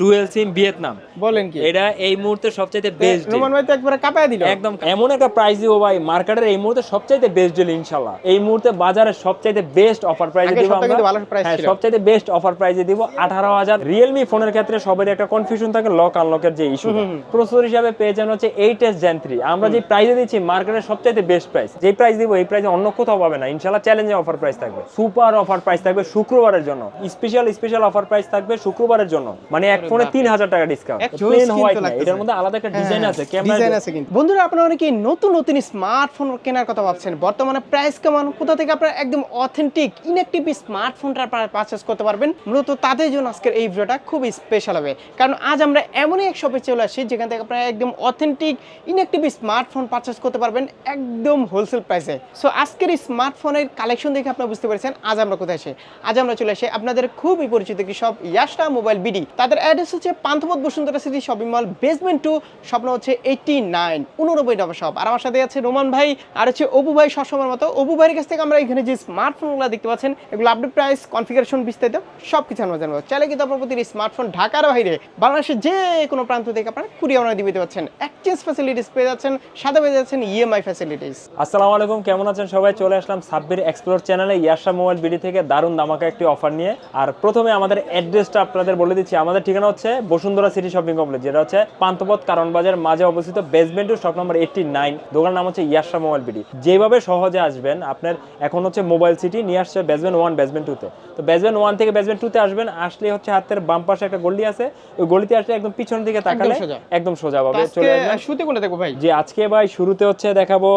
Dual সিম Vietnam. বলেন কি? এটা এই মুহূর্তে সবচাইতে বেস্ট রোমান ভাই তো একবারে কাঁপায় দিল। একদম। এমন একটা প্রাইস দিব ভাই মার্কেটের এই মুহূর্তে সবচাইতে বেস্ট ডিল ইনশাল্লাহ এই মুহূর্তে বাজারে সবচাইতে বেস্ট অফার প্রাইসে দিব সপ্তাহে কিন্তু ভালো আমরা price হ্যাঁ ছিল। সবচাইতে বেস্ট অফার প্রাইসে দিব আঠারো হাজার। রিয়েলমি ফোনের ক্ষেত্রে সবারই একটা কনফিউশন থাকে লক আনলকের যে ইস্যু প্রসেসর হিসাবে পেয়ে যান হচ্ছে এইট এস জেন থ্রি আমরা যে প্রাইসে দিচ্ছি মার্কেটের সবচাইতে বেস্ট প্রাইস যে প্রাইস দিব এই প্রাইসে অন্য কোথাও পাবে না। ইনশাল্লাহ চ্যালেঞ্জে অফার প্রাইস থাকবে। সুপার অফার প্রাইস থাকবে শুক্রবারের জন্য। স্পেশাল স্পেশাল অফার প্রাইস থাকবে শুক্রবারের জন্য। মানে এক ফোনে তিন হাজার টাকা ডিসকাউন্ট প্লেন হোয়াইট না এটার মধ্যে আলাদা একটা ডিজাইন আছে ক্যামেরা ডিজাইন আছে কিন্তু। বন্ধুরা আপনারা অনেকেই নতুন নতুন স্মার্টফোন কেনার কথা ভাবছেন। বর্তমানে প্রাইস কেমন? কোথা থেকে আপনারা একদম অথেন্টিক ইনঅ্যাক্টিভ স্মার্টফোনটা আপনারা পারচেস করতে পারবেন? মূলত তাদের জন্য আজকের এই ভিডিওটা খুব স্পেশাল হবে। কারণ আজ আমরা এমনই এক শপে চলে আসি যেখান থেকে আপনারা একদম অথেন্টিক ইনঅ্যাক্টিভ স্মার্টফোন পারচেস করতে পারবেন একদম হোলসেল প্রাইসে সো আজকের এই স্মার্টফোনের কালেকশন দেখে আপনারা বুঝতে পেরেছেন আজ আমরা কোথায় আসি আজ আমরা চলে আসি আপনাদের খুবই পরিচিত একটি শপ ইয়াশটা মোবাইল বিডি। তাদের অ্যাড্রেস হচ্ছে Panthapath Bashundhara city shopping mall basement two Swapno হচ্ছে এইটটি নাইন উননব্বই নম্বর শপ আর আমার সাথে আছে রোমান ভাই, আর হচ্ছে অপু ভাই সবসময়ের মতো। অপু ভাইয়ের কাছ থেকে আমরা এখানে যে স্মার্টফোনগুলো দেখতে পাচ্ছেন, এগুলো আপডেট প্রাইস কনফিগারেশন বিস্তারিত সব কিছু আমরা জানব। চাইলে কিন্তু আপনার প্রতি স্মার্টফোন ঢাকার বাইরে, বাংলাদেশের যে কোনো প্রান্ত থেকে আপনারা কুরিয়ার আমরা দিতে পাচ্ছেন। এক্সচেঞ্জ ফ্যাসিলিটিস পেয়ে যাচ্ছেন, সাথে পেয়ে যাচ্ছেন ইএমআই ফ্যাসিলিটিস আসসালামু আলাইকুম, কেমন আছেন সবাই? চলে আসলাম সাব্বির এক্সপ্লোর চ্যানেলে ইয়াশা মোবাইল বিডি থেকে দারুণ দামাকা একটি অফার নিয়ে। আর প্রথমে আমাদের অ্যাড্রেসটা আপনাদের বলে দিচ্ছি। আমাদের ঠিকানা হচ্ছে বসুন্ধরা সিটি শপিং কমপ্লেক্স যেটা হচ্ছে পান্থপথ কারণ বাজার মাঝে অবস্থিত বেসমেন্ট শপ নম্বর এইটটি নাইন দোকানের নাম হচ্ছে ইয়াশা মোবাইল বিডি। যেভাবে সহজে আসবেন আপনার এখন হচ্ছে মোবাইল সিটি নিয়ে আসছে বেসমেন্ট ওয়ান বেসমেন্ট টুতে তো। বেসমেন্ট ওয়ান থেকে বেসমেন্ট টুতে আসবেন আসলে হচ্ছে হাতের বাম পাশে একটা গলি আছে। ওই গলিতে আসলে একদম পিছনের দিকে তাকালে একদম সোজা পাবে চলে আসবেন। শুতে কোনটা দেখব ভাই? যে আজকে ভাই শুরুতে হচ্ছে দেখাবো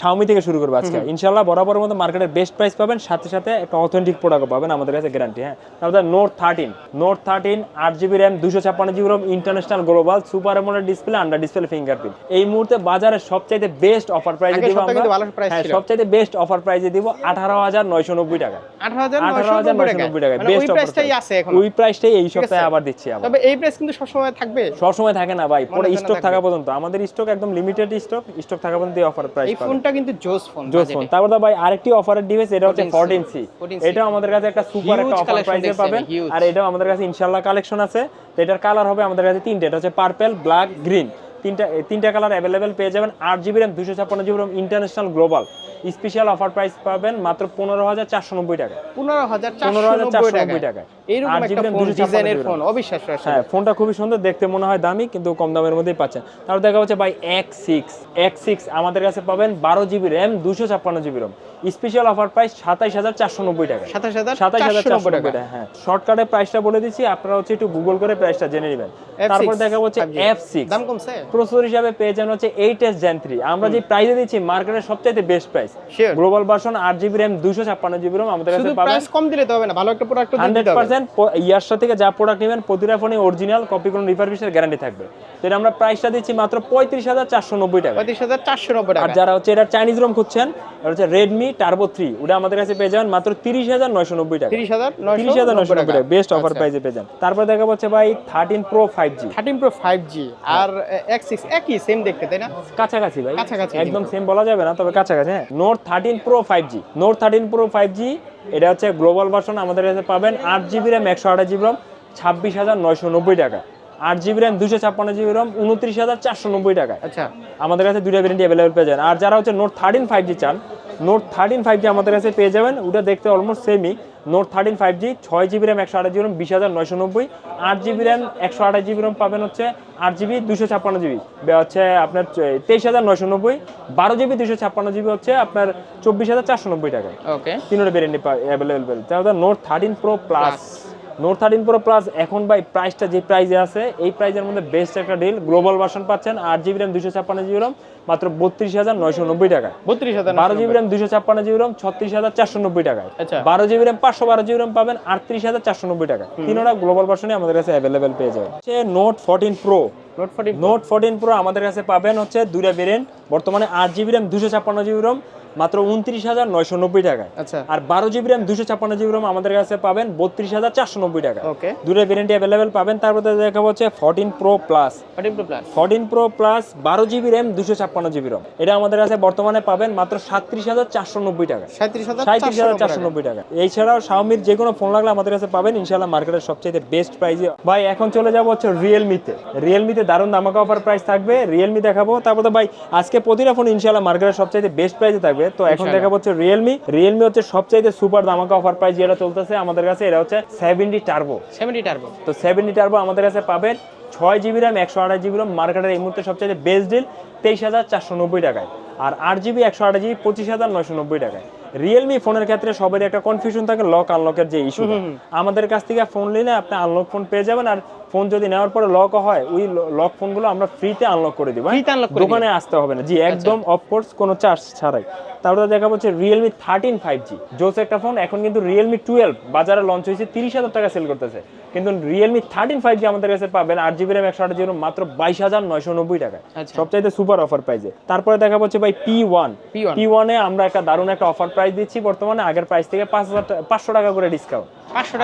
শাওমি থেকে শুরু করব আজকে। ইনশাল্লাহ বরাবরের মতো মার্কেটের বেস্ট প্রাইস পাবেন সাথে সাথে একটা অথেন্টিক প্রোডাক্ট পাবেন আমাদের কাছে গ্যারান্টি হ্যাঁ? তারপরে নোট থার্টিন নোট থার্টিন আট জিবি র্যাম দুশো ছাপ্পান্ন GB ROM international global super AMOLED display under display fingerprint এই মুহূর্তে বাজারে সবচাইতে বেস্ট অফার প্রাইসে দিব আমরা হ্যাঁ সবচাইতে বেস্ট অফার প্রাইসে দিব আঠারো হাজার নয়শো নব্বই টাকা। আঠারো হাজার নয়শো নব্বই টাকা। মানে বেস্ট প্রাইসটাই আছে এখন। ওই প্রাইসটাই এই সপ্তাহে আবার দিচ্ছি আবার। তবে এই প্রাইস কিন্তু সবসময় থাকবে? সবসময় থাকে না ভাই পুরো মনে স্টক থাকা পর্যন্ত। আমাদের স্টক একদম লিমিটেড স্টক স্টক থাকা পর্যন্ত এই অফার প্রাইস এই ফোনটা কিন্তু জোস ফোন জোস ফোন তারপর ভাই আরেকটি অফারের ডিভাইস এটা হচ্ছে 14C 14C এটাও আমাদের কাছে একটা সুপার একটা অফার collection প্রাইসে পাবেন। আর এটা আমাদের কাছে ইনশাল্লাহ কালেকশন আছে। তো এটার কালার হবে আমাদের কাছে তিনটে এটা হচ্ছে পার্পল ব্ল্যাক গ্রিন তিনটা তিনটা কালার অ্যাভেলেবেল পেয়ে যাবেন আট জিবি র্যাম দুশো ছাপ্পান্ন GB RAM international global special offer price পাবেন মাত্র পনেরো হাজার চারশো নব্বই টাকা পনেরো হাজার পনেরো হাজার চারশো নব্বই টাকা আট জিবি র্যাম দুশো ছাপ্পান্ন ডিজাইনের জিবি ফোন অবিশ্বাস্য হ্যাঁ ফোনটা খুবই সুন্দর দেখতে মনে হয় দামি কিন্তু কম দামের মধ্যেই পাচ্ছেন। তারপর দেখা হচ্ছে ভাই এক্স সিক্স এক্স সিক্স আমাদের কাছে পাবেন বারো জিবি র্যাম দুশো ছাপ্পান্ন GB ROM special offer price সাতাইশ হাজার চারশো নব্বই টাকা সাতাশ হাজার সাতাইশ হাজার চারশো নব্বই টাকা হ্যাঁ। শর্টকাটে প্রাইসটা বলে দিচ্ছি আপনারা হচ্ছে একটু গুগল করে প্রাইসটা জেনে নেবেন। তারপর দেখা হচ্ছে 5G এফ সিক্স দাম কমছে? প্রসেসর হিসাবে পেয়ে যান হচ্ছে এইট এস জেন থ্রি আমরা যে প্রাইসে দিচ্ছি মার্কেটের সবচাইতে বেস্ট প্রাইস গ্লোবাল ভার্সন আট জিবি র্যাম দুশো ছাপ্পান্ন জিবি রম আমাদের কাছে প্রাইস কম দিলে তো হবে না ভালো একটা প্রোডাক্ট হান্ড্রেড পার্সেন্ট ইয়ারশা থেকে যা প্রোডাক্ট নেবেন প্রতিটা ফোনে অরিজিনাল কপি কোনো রিফারবিশের গ্যারান্টি থাকবে। তো এটা আমরা প্রাইসটা দিচ্ছি মাত্র পঁয়ত্রিশ হাজার চারশো নব্বই টাকা পঁয়ত্রিশ হাজার চারশো নব্বই আর যারা হচ্ছে এটা চাইনিজ রোম খুঁজছেন এটা হচ্ছে রেডমি টার্বো থ্রি ওটা আমাদের কাছে পেয়ে যাবেন মাত্র তিরিশ হাজার নয়শো নব্বই টাকা তিরিশ হাজার তিরিশ হাজার নয়শো নব্বই টাকা বেস্ট অফার প্রাইসে পেয়ে যান। তারপর দেখা যাচ্ছে ভাই thirteen pro five G thirteen pro five G আর এক্স সিক্স একই সেম দেখতে তাই না? কাছাকাছি ভাই। কাছাকাছি একদম সেম বলা যাবে না তবে কাছাকাছি হ্যাঁ। Note thirteen pro five G note thirteen pro five G এটা হচ্ছে গ্লোবাল ভার্সন আমাদের কাছে পাবেন। আট জিবি র্যাম একশো আঠাশ জিবি রম ছাব্বিশ হাজার নয়শো নব্বই টাকা। আট জিবি র্যাম দুশো ছাপ্পান্ন জিবি রম উনত্রিশ হাজার চারশো নব্বই টাকা আচ্ছা। আমাদের কাছে দুইটা ভ্যারিয়েন্ট অ্যাভেলেবল পেয়ে যাবেন। আর যারা হচ্ছে নোট থার্টিন ফাইভ জি চান নোট থার্টিন ফাইভ জি আমাদের কাছে পেয়ে যাবেন। ওটা দেখতে অলমোস্ট সেমই নোট থার্টিন ফাইভ জি ছয় জিবি র্যাম একশো আঠাশ জিবি রম বিশ হাজার নয়শো নব্বই। আট জিবি র্যাম একশো আঠাশ জিবি রম পাবেন হচ্ছে আট জিবি দুশো ছাপ্পান্ন জিবি। হচ্ছে আপনার তেইশ হাজার নয়শো নব্বই। বারো জিবি দুশো ছাপ্পান্ন জিবি হচ্ছে আপনার চব্বিশ হাজার চারশো নব্বই টাকা ওকে তিনটা ভ্যারিয়েন্ট অ্যাভেলেবল তাহলে note thirteen pro plus note thirteen pro plus এখন ভাই প্রাইসটা যে প্রাইসে আছে এই প্রাইসের মধ্যে বেস্ট একটা ডিল গ্লোবাল ভার্সন পাচ্ছেন আট জিবি র্যাম দুশো ছাপ্পান্ন জিবি রম মাত্র বত্রিশ হাজার নয়শো নব্বই টাকা বত্রিশ হাজার বারো জিবি র্যাম দুশো ছাপ্পান্ন জিবি রম ছত্রিশ হাজার চারশো নব্বই টাকায়। আচ্ছা। বারো জিবি র্যাম পাঁচশো বারো জিবি রম পাবেন আটত্রিশ হাজার চারশো নব্বই টাকা তিনোটা গ্লোবাল ভার্সনে আমাদের কাছে অ্যাভেলেবেল পেয়ে যাবে হচ্ছে note fourteen pro note forty note fourteen pro আমাদের কাছে পাবেন হচ্ছে দুইটা ভেরিয়েন্ট বর্তমানে আট জিবি র্যাম দুশো ছাপ্পান্ন জিবি রম মাত্র উনত্রিশ হাজার নয়শো নব্বই টাকায়। আচ্ছা। আর বারো জিবি র্যাম দুশো ছাপ্পান্ন জিবি র্যাম আমাদের কাছে পাবেন বত্রিশ হাজার চারশো নব্বই টাকা। ওকে। দুটো ভেরিয়েন্ট অ্যাভেলেবেল পাবেন তারপরে দেখাবো হচ্ছে fourteen pro plus fourteen pro plus fourteen pro plus বারো জিবি র্যাম দুশো ছাপ্পান্ন জিবি রম এটা আমাদের কাছে বর্তমানে পাবেন মাত্র সাতত্রিশ হাজার চারশো নব্বই টাকা। সাঁত্রিশ হাজার সাঁত্রিশ হাজার চারশো নব্বই টাকা। এছাড়াও শাওমির যে কোনো ফোন লাগলে আমাদের কাছে পাবেন ইনশাল্লাহ মার্কেটের সবচেয়ে বেস্ট প্রাইসে ভাই এখন চলে যাব হচ্ছে রিয়েলমিতে রিয়েলমিতে দারুণ দামাকা অফার প্রাইস থাকবে রিয়েলমি দেখাবো। তারপরে ভাই আজকে প্রতিটা ফোন ইনশাল্লাহ মার্কেটের সবচেয়ে বেস্ট প্রাইসে থাকবে। তো এখন দেখা হচ্ছে রিয়েলমি রিয়েলমি হচ্ছে সবচাইতে সুপার দামাকা অফার প্রাইস যেটা চলতেছে আমাদের কাছে এটা হচ্ছে সেভেন্টি টার্বো সেভেন্টি টার্বো তো সেভেন্টি টার্বো আমাদের কাছে পাবেন ছয় জিবি র্যাম একশো আঠাশ জিবি র্যাম মার্কেটের এই মুহূর্তে সবচেয়ে বেস্ট ডিল তেইশ হাজার চারশো নব্বই টাকায়। আর আট জিবি একশো আঠাশ জিবি পঁচিশ হাজার নয়শো নব্বই টাকায়। রিয়েলমি ফোনের ক্ষেত্রে সবারই একটা কনফিউশন থাকে লক আনলকের যে ইস্যু আমাদের কাছ থেকে ফোন নিলে আপনি আনলক ফোন পেয়ে যাবেন আর ফোন যদি নেওয়ার পরে লক হয় ওই লক ফোনগুলো আমরা ফ্রিতে আনলক করে দিব হ্যাঁ? আচ্ছা। দোকানে আসতে হবে না। জি একদম অফকোর্স কোনো চার্জ ছাড়াই। তারপরে দেখা হচ্ছে রিয়েলমি থার্টিন ফাইভ জি জোস একটা ফোন এখন কিন্তু রিয়েলমি টুয়েলভ বাজারে লঞ্চ হয়েছে তিরিশ হাজার টাকা সেল করতেছে। কিন্তু রিয়েলমি থার্টিন ফাইভ জি আমাদের কাছে পাবেন আট জিবি র্যাম একশো আট জিবি মাত্র বাইশ হাজার নয়শো নব্বই টাকায়। আচ্ছা। সবচাইতে সুপার অফার প্রাইসে তারপরে দেখা হচ্ছে ভাই পি ওয়ান P1 পি ওয়ানে আমরা একটা দারুণ একটা অফার প্রাইস দিচ্ছি বর্তমানে আগের প্রাইস থেকে পাঁচ হাজার পাঁচশো টাকা করে ডিসকাউন্ট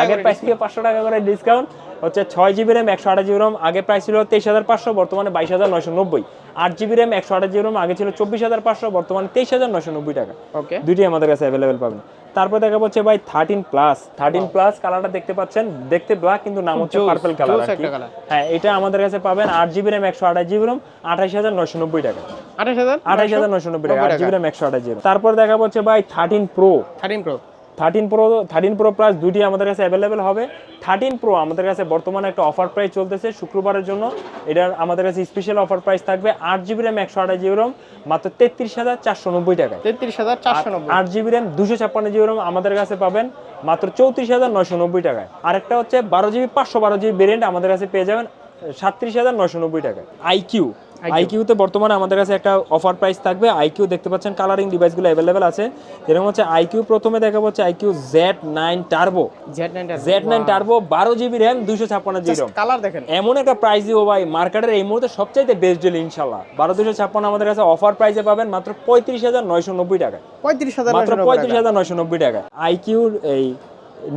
আগের প্রাইস থেকে পাঁচশো টাকা করে ডিসকাউন্ট হচ্ছে ছয় জিবি র্যাম একশো আঠাশ জিবি র্যাম আগে প্রাইস ছিল তেইশ হাজার পাঁচশো বর্তমানে বাইশ হাজার নয়শো নব্বই। আট জিবি র্যাম একশো আঠাশ জিবি র্যাম আগে ছিল চব্বিশ হাজার পাঁচশো বর্তমানে তেইশ হাজার নয়শো নব্বই টাকা। ওকে দুইটি আমাদের কাছে অ্যাভেলেবেল পাবেন। তারপর দেখা যাচ্ছে ভাই থার্টিন প্লাস থার্টিন প্লাস কালারটা দেখতে পাচ্ছেন। দেখতে ব্ল্যাক কিন্তু নাম হচ্ছে পার্পল কালার হ্যাঁ এটা আমাদের কাছে পাবেন আট জিবি র্যাম একশো আঠাশ জিবি র্যাম আঠাশ হাজার নয়শো নব্বই টাকা। আঠাশ হাজার আঠাশ হাজার নয়শো নব্বই টাকা আট জিবি র্যাম একশো আঠাশ জিবি তারপর দেখা যাচ্ছে ভাই thirteen pro thirteen pro thirteen pro thirteen pro plus দুটি আমাদের কাছে অ্যাভেলেবেল হবে। থার্টিন প্রো আমাদের কাছে বর্তমানে একটা অফার প্রাইস চলতেছে শুক্রবারের জন্য। এটার আমাদের কাছে স্পেশাল অফার প্রাইস থাকবে আট জিবি র্যাম একশো আঠাশ জিবি র্যাম মাত্র তেত্রিশ হাজার চারশো নব্বই টাকা তেত্রিশ হাজার চারশো নব্বই আট জিবি র্যাম দুশো ছাপ্পান্ন জিবি র্যাম আমাদের কাছে পাবেন মাত্র চৌত্রিশ হাজার নয়শো নব্বই টাকায়। আরেকটা হচ্ছে বারো জিবি পাঁচশো বারো জিবি ভেরিয়েন্ট আমাদের কাছে পেয়ে যাবেন সাতত্রিশ হাজার নয়শো নব্বই টাকায় আইকিউ আইকিউতে বর্তমানে আমাদের কাছে একটা অফার প্রাইস থাকবে। আইকিউ দেখতে পাচ্ছেন কালারিং ডিভাইসগুলো অ্যাভেলেবেল আছে। যেরকম হচ্ছে আইকিউ প্রথমে দেখা হচ্ছে iQOO Z nine turbo Z nine turbo বারো জিবি র্যাম দুশো ছাপ্পান্ন জিবি কালার দেখেন। এমন একটা প্রাইস দিব ভাই মার্কেটের এই মুহূর্তে সবচাইতে বেস্ট ডিল ইনশাল্লাহ বারো দুশো ছাপ্পান্ন আমাদের কাছে অফার প্রাইসে পাবেন মাত্র পঁয়ত্রিশ হাজার নয়শো নব্বই টাকা পঁয়ত্রিশ হাজার মাত্র পঁয়ত্রিশ হাজার নয়শো নব্বই টাকা আইকিউর এই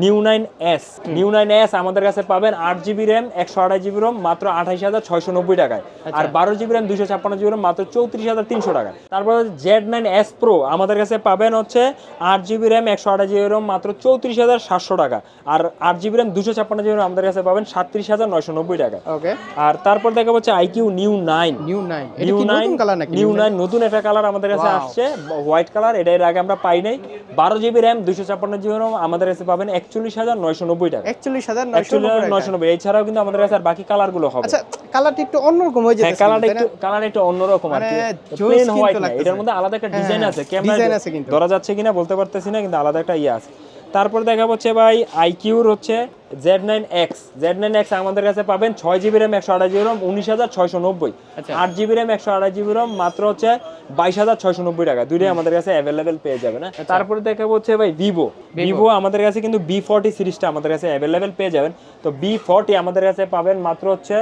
new nine S. New nine S আমাদের কাছে পাবেন আট জিবি র্যাম একশো আঠাশ জিবি মাত্র আঠাইশ হাজার ছয়শো নব্বই টাকায়। আর বারো জিবি র্যাম দুশো ছাপ্পান্ন জিবি মাত্র চৌত্রিশ হাজার তিনশো টাকা তারপর জেড নাইন এস প্রো আমাদের কাছে পাবেন হচ্ছে আট জিবি র্যাম একশো আঠাশ জিবি মাত্র চৌত্রিশ হাজার সাতশো টাকা। আর আট জিবি র্যাম দুশো ছাপ্পান্ন জিবি আমাদের কাছে পাবেন সাতত্রিশ হাজার নয়শো নব্বই টাকা। ওকে। আর তারপর দেখা হচ্ছে iQOO new nine. New nine. New nine new nine নতুন একটা কালার আমাদের কাছে আসছে হোয়াইট কালার এটা এর আগে আমরা পাই নাই। বারো জিবি র্যাম দুশো ছাপ্পান্ন জিবি র্যাম আমাদের কাছে পাবেন একচল্লিশ হাজার নয়শো নব্বই টাকা। একচল্লিশ হাজার নয়শো নব্বই এছাড়াও কিন্তু আমাদের কাছে আর বাকি কালারগুলো হবে। আচ্ছা কালারটা একটু অন্যরকম হয়ে হ্যাঁ যাচ্ছে কালারটা একটু কালার একটু অন্যরকম আর কি। মানে প্লেন হোয়াইট না এটার মধ্যে আলাদা একটা হ্যাঁ, ডিজাইন হ্যাঁ, আছে ক্যামেরা ধরা যাচ্ছে কিনা বলতে পারতেছি না কিন্তু আলাদা একটা ইয়ে আছে। তারপর দেখা হচ্ছে ভাই আইকিউর হচ্ছে Z nine X Z nine X আমাদের কাছে পাবেন ছয় জিবি র্যাম একশো আঠাশ জিবি র্যাম উনিশ হাজার ছয়শো নব্বই। আচ্ছা। আট জিবি র্যাম একশো আঠাশ জিবি র্যাম মাত্র হচ্ছে বাইশ হাজার ছয়শো নব্বই টাকা। দুইটাই আমাদের কাছে অ্যাভেলেবেল পেয়ে যাবে না তারপরে দেখা হচ্ছে ভাই ভিভো ভিভো আমাদের কাছে কিন্তু বি ফর্টি সিরিজটা আমাদের কাছে অ্যাভেলেবেল পেয়ে যাবেন। তো বি ফর্টি আমাদের কাছে পাবেন মাত্র হচ্ছে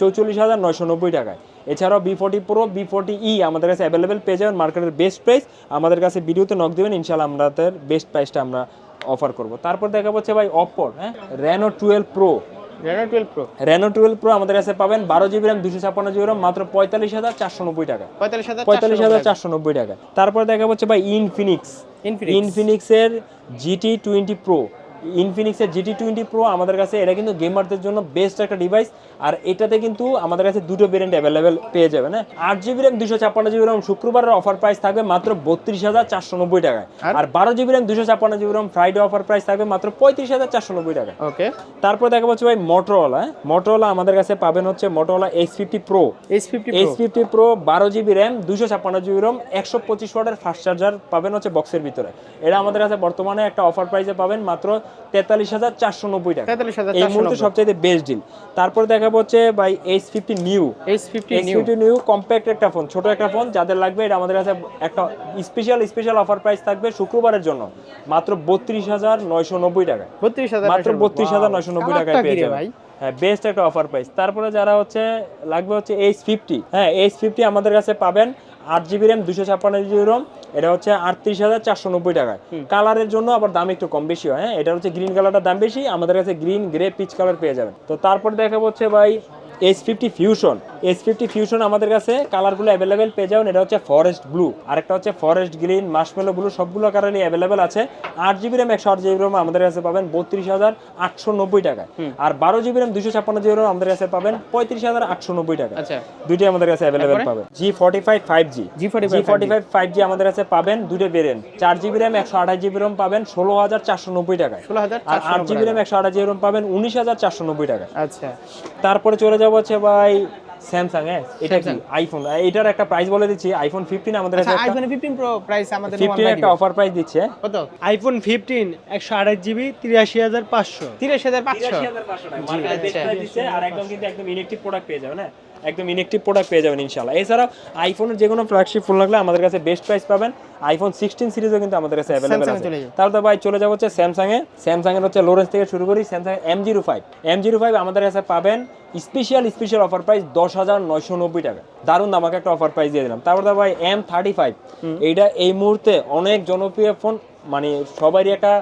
চৌচল্লিশ হাজার নয়শো নব্বই টাকায়। এছাড়াও B forty pro B forty E আমাদের কাছে অ্যাভেলেবেল পেয়ে যাবেন মার্কেটের বেস্ট প্রাইস আমাদের কাছে ভিডিওতে নক দেবেন ইনশাল্লাহ আমাদের বেস্ট প্রাইসটা আমরা অফার করব। তারপর দেখা হচ্ছে ভাই অপর হ্যাঁ? Reno twelve pro Reno twelve pro Reno twelve pro আমাদের কাছে পাবেন বারো জিবি র্যাম দুশো ছাপ্পান্ন জিবি র্যাম মাত্র পঁয়তাল্লিশ হাজার চারশো নব্বই টাকা। পঁয়তাল্লিশ হাজার পঁয়তাল্লিশ হাজার চারশো নব্বই টাকা। তারপর দেখা হচ্ছে ভাই ইনফিনিক্স ইনফিনিক্স ইনফিনিক্সের জিটি টোয়েন্টি প্রো ইনফিনিক্সের জিটি টোয়েন্টি প্রো আমাদের কাছে এটা কিন্তু গেমারদের জন্য বেস্ট একটা ডিভাইস আর এটাতে কিন্তু আমাদের কাছে দুটো ভেরিয়েন্ট অ্যাভেলেবেল পেয়ে যাবেন হ্যাঁ? আট জিবি র্যাম দুশো ছাপ্পান্ন জিবি র্যাম শুক্রবারের অফার প্রাইস থাকবে মাত্র বত্রিশ হাজার চারশো নব্বই টাকায়। আর? বারো জিবি র্যাম দুশো ছাপ্পান্ন GB RAM Friday offer price থাকবে মাত্র পঁয়ত্রিশ হাজার চারশো নব্বই টাকা ওকে। তারপর দেখা পাচ্ছি ভাই মোটরওয়ালা মোটরওয়ালা আমাদের কাছে পাবেন হচ্ছে Motorola H fifty pro H fifty H fifty pro বারো জিবি র্যাম দুশো ছাপ্পান্ন জিবি র্যাম একশো পঁচিশ ওয়াটের ফাস্ট চার্জার পাবেন হচ্ছে বক্সের ভিতরে। এটা আমাদের কাছে বর্তমানে একটা অফার প্রাইসে পাবেন মাত্র তেতাল্লিশ হাজার চারশো নব্বই টাকা। এই মুহূর্তে সবচাইতে বেস্ট ডিল তারপরে দেখাবো হচ্ছে ভাই H fifty new H fifty fifty new compact একটা ফোন ছোট একটা ফোন যাদের লাগবে এটা আমাদের কাছে একটা স্পেশাল স্পেশাল অফার প্রাইস থাকবে শুক্রবারের জন্য। মাত্র বত্রিশ হাজার নয়শো নব্বই টাকা বত্রিশ হাজার মাত্র বত্রিশ হাজার নয়শো নব্বই টাকায় পেয়ে যাবে হ্যাঁ বেস্ট একটা অফার প্রাইস তারপরে যারা হচ্ছে লাগবে হচ্ছে এইচ ফিফটি হ্যাঁ এইচ ফিফটি আমাদের কাছে পাবেন আট জিবি র্যাম দুশো ছাপ্পান্ন জিবি রোম এটা হচ্ছে আটত্রিশ হাজার চারশো নব্বই টাকায় কালারের জন্য আবার দাম একটু কম বেশি হয় হ্যাঁ। এটা হচ্ছে গ্রিন কালারটার দাম বেশি আমাদের কাছে গ্রিন গ্রে পিচ কালার পেয়ে যাবেন। তো তারপর দেখাবো হচ্ছে ভাই S fifty fusion S fifty fusion আমাদের কাছে কালারগুলো অ্যাভেলেবেল পেয়ে যাবেন। এটা হচ্ছে ফরেস্ট ব্লু আরেকটা হচ্ছে ফরেস্ট গ্রিন মাসমেলো ব্লু সবগুলো কালারই অ্যাভেলেবেল আছে। আট জিবি র্যাম একশো আট জিবি র্যাম আমাদের কাছে পাবেন বত্রিশ হাজার আটশো নব্বই টাকায়। আর বারো জিবি র্যাম দুশো ছাপ্পান্ন জিবি র্যাম আমাদের কাছে পাবেন পঁয়ত্রিশ হাজার আটশো নব্বই টাকা আচ্ছা। দুইটি আমাদের কাছে অ্যাভেলেবেল পাবেন। G forty five five G G45 G forty five five G আমাদের কাছে পাবেন দুটো ভেরিয়েন্ট চার জিবি র্যাম একশো আঠাশ জিবি র্যাম পাবেন ষোলো হাজার চারশো নব্বই টাকায়। ষোলো হাজার আর আট জিবি র্যাম একশো আঠাশ জিবি র্যাম পাবেন উনিশ হাজার চারশো নব্বই টাকা আচ্ছা। তারপরে চলে যাব হচ্ছে ভাই স্যামসাং হ্যাঁ? এটা কি? আইফোন এটার একটা প্রাইস বলে দিচ্ছি। আইফোন ফিফটিন আমাদের আচ্ছা আইফোন ফিফটিন প্রো প্রাইস আমাদের ফিফটিন একটা অফার প্রাইস দিচ্ছে। কত? আইফোন ফিফটিন একশো আঠাশ জিবি তিরাশি হাজার পাঁচশো। তিরিশ হাজার পাঁচশো। দিচ্ছে আর একদম কিন্তু একদম ইলেকট্রিক প্রোডাক্ট পেয়ে যাবে হ্যাঁ একদম ইনেকটিভ প্রোডাক্ট পেয়ে যাবেন ইনশাল্লাহ এছাড়াও আইফোনের যে কোনো ফ্ল্যাগশিপ ফোন লাগলে আমাদের কাছে বেস্ট প্রাইস পাবেন। আইফোন সিক্সটিন সিরিজও কিন্তু আমাদের কাছে অ্যাভেলেবেল আছে। তাহলে তো ভাই চলে যাব হচ্ছে স্যামসাং এ স্যামসাং এর হচ্ছে লোরেন্স থেকে শুরু করি Samsung M zero five M zero five আমাদের কাছে পাবেন স্পেশাল স্পেশাল অফার প্রাইস দশ হাজার নয়শো নব্বই টাকা। দারুণ আমাকে একটা অফার প্রাইস দিয়ে দিলাম। তারপর তো ভাই এম থার্টি ফাইভ এইটা এই মুহূর্তে অনেক জনপ্রিয় ফোন মানে সবারই একটা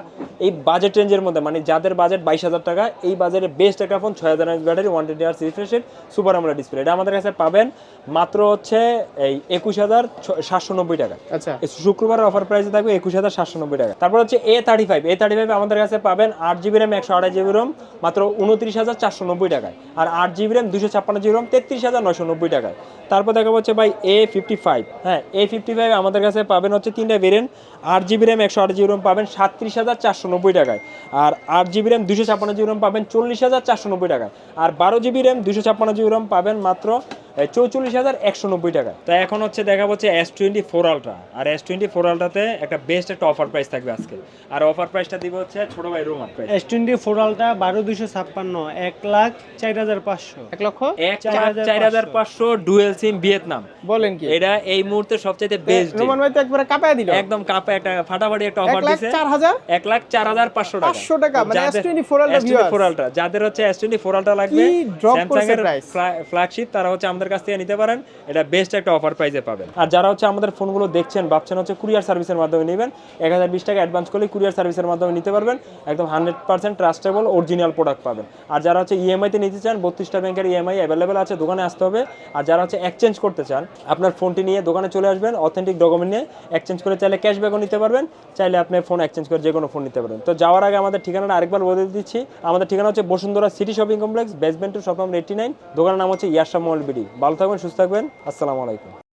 এই বাজেট রেঞ্জের মধ্যে মানে যাদের বাজেট বাইশ হাজার টাকা এই বাজারে বেস্ট একটা ফোন ছয় হাজার ব্যাটারি ওয়ান টোয়েন্টি আওয়ার্স রিফ্রেশের সুপার আমরা ডিসপ্লে এটা আমাদের কাছে পাবেন মাত্র হচ্ছে এই একুশ হাজার সাতশো নব্বই টাকা। আচ্ছা। এই শুক্রবারের অফার প্রাইসে থাকবে একুশ হাজার সাতশো নব্বই টাকা। তারপর হচ্ছে A thirty five A thirty five আমাদের কাছে পাবেন আট জিবি র্যাম একশো আড়াই জিবি রোম মাত্র উনত্রিশ হাজার চারশো নব্বই টাকায়। আর আট জিবি র্যাম দুশো ছাপ্পান্ন জিবি রোম তেত্রিশ হাজার নশো নব্বই টাকায়। তারপর দেখা হচ্ছে ভাই এ ফিফটি ফাইভ হ্যাঁ এ ফিফটি ফাইভ আমাদের কাছে পাবেন হচ্ছে তিনটা ভেরিয়েন্ট আট জিবি র্যাম একশো আট জিবি রোম পাবেন সাতত্রিশ হাজার চারশো নব্বই টাকায়। আর আট জিবি র্যাম দুশো ছাপ্পান্ন জিবি রোম পাবেন চল্লিশ হাজার চারশো নব্বই টাকায়। আর বারো জিবি র্যাম দুশো ছাপ্পান্ন জিবি রোম পাবেন মাত্র চৌচল্লিশ হাজার একশো নব্বই টাকা তো এখন হচ্ছে দেখা হচ্ছে এস টোয়েন্টি ফোর আলট্রা। আর এস টোয়েন্টি ফোর আলট্রাতে একটা বেস্ট একটা অফার প্রাইস থাকবে আজকে। আর অফার প্রাইসটা দিবে হচ্ছে ছোট ভাই Roman price S twenty four ultra বারো দুশো ছাপ্পান্ন এক লাখ চার হাজার পাঁচশো। এক লক্ষ? এক লাখ চার হাজার পাঁচশো ডুয়েল সিম ভিয়েতনাম। বলেন কি? এটা এই মুহূর্তে সবচাইতে বেস্ট রোমান ভাই তো একবারে কাপায় দিল। একদম কাপে একটা ফাটাফাটি একটা এক অফার দিছে। চার হাজার? এক লাখ টাকা। 500 টাকা, মানে S24 Ultra S24 viewers। Ultra, যাদের হচ্ছে এস টোয়েন্টি লাগবে কি স্যামসাং এর ফ্ল্যাগশিপ তারা হচ্ছে আমাদের কাছ থেকে নিতে পারেন। এটা বেস্ট একটা অফার প্রাইসে পাবেন। আর যারা হচ্ছে আমাদের ফোনগুলো দেখছেন ভাবছেন হচ্ছে কুরিয়ার সার্ভিসের মাধ্যমে নেবেন এক হাজার বিশ টাকা অ্যাডভান্স করলে কুরিয়ার সার্ভিসের মাধ্যমে নিতে পারবেন। একদম hundred percent trustable original product পাবেন। আর যারা হচ্ছে ইএমআই তে নিতে চান বত্রিশটা ব্যাংকের ইএমআই অ্যাভেলেবেল আছে দোকানে আসতে হবে। আর যারা হচ্ছে এক্সচেঞ্জ করতে চান আপনার ফোনটি নিয়ে দোকানে চলে আসবেন অথেন্টিক ডকুমেন্ট নিয়ে। এক্সচেঞ্জ করে চাইলে ক্যাশব্যাকও নিতে পারবেন, চাইলে আপনি ফোন এক্সচেঞ্জ করে যে কোনো ফোন নিতে পারবেন। তো যাওয়ার আগে আমাদের ঠিকানাটা আরেকবার বলে দিচ্ছি। আমাদের ঠিকানা হচ্ছে Bashundhara City shopping complex basement two shop number eighty nine দোকানের নাম হচ্ছে ইয়াশা মল বিডি। ভালো থাকবেন, সুস্থ থাকবেন, আসসালামু আলাইকুম।